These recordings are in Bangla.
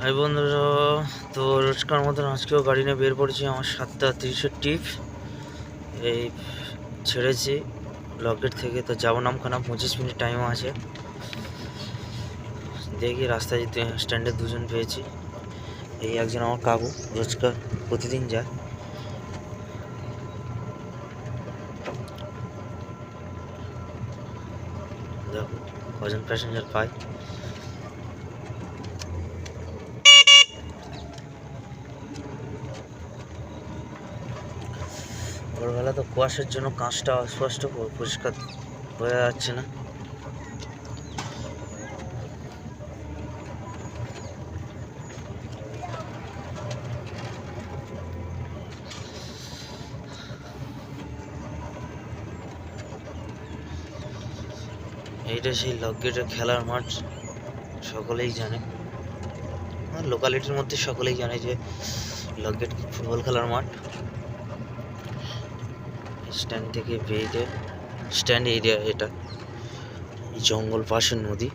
হাই বন্ধুরা, তো রোজকার মতন আজকেও গাড়ি নিয়ে বের পড়েছি আমার সাতটা তিরিশের টিপ। এই ছেড়েছি, লকেট থেকে তো যাব নামখানা, পঁচিশ মিনিট টাইম আছে। দেখি রাস্তায় যে স্ট্যান্ডে দুজন পেয়েছি। এই একজন আমার কাকু, রোজকার প্রতিদিন যায়। দেখো, কজন প্যাসেঞ্জার পায়। ভোরবেলা তো কুয়াশার জন্য কাঁচটা অস্পষ্ট পরিষ্কার বোঝা যাচ্ছে না। এইটা সেই লকগেটের খেলার মাঠ, সকলেই জানে। লোকালিটির মধ্যে সকলেই জানে যে লকগেট ফুটবল খেলার মাঠ। স্ট্যান্ড থেকে বেরিয়ে স্ট্যান্ড এরিয়া এটা। জঙ্গল পাশে নদী।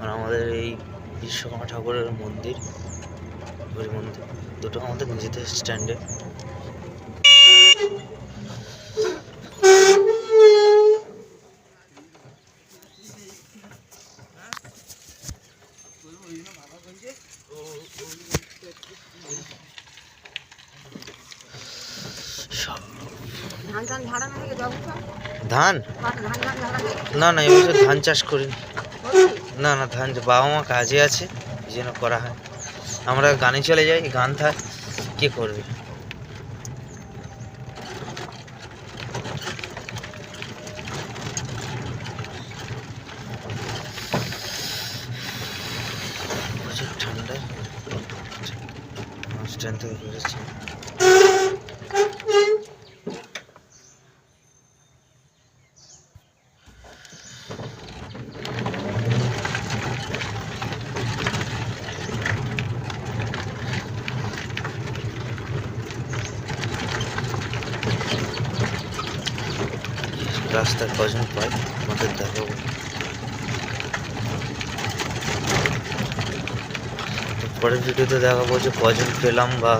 আর আমাদের এই বিশ্বকর্মা ঠাকুরের মন্দির মন্দির দুটো আমাদের নিজেদের স্ট্যান্ডে ধান? না না এবছর ধান চাষ করিনি। না না, ধান বাবা মা কাজে আছে, এই জন্য করা হয়। আমরা গানে চলে যাই, গান থাক, কে করবে? স্ট্যান্ড থেকে বেরোচ্ছি রাস্তায় কজন পাই আমাদের দেখাবো তো পরের ভিডিওতে দেখাবো যে কজন পেলাম বা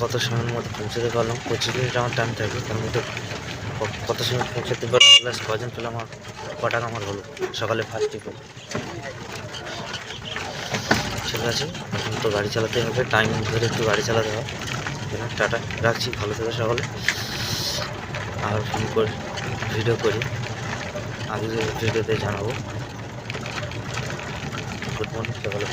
কত সময়ের মধ্যে পৌঁছাতে পারলাম। পঁচিশ মিনিট আমার টাইম থাকে তার মধ্যে কত সময় পৌঁছাতে পারলাম প্লাস কজন পেলাম আর ক আমার হলো। সকালে ফার্স্ট টিপে ঠিক আছে, এখন তো গাড়ি চালাতে হবে টাইম ধরে একটু গাড়ি চালাতে হবে। টাটা, রাখছি, ভালো থেকো সকালে। আর ফোন করে ভিডিও করি। আগে ভিডিওতে জানাব। গুড মর্নিং সকলে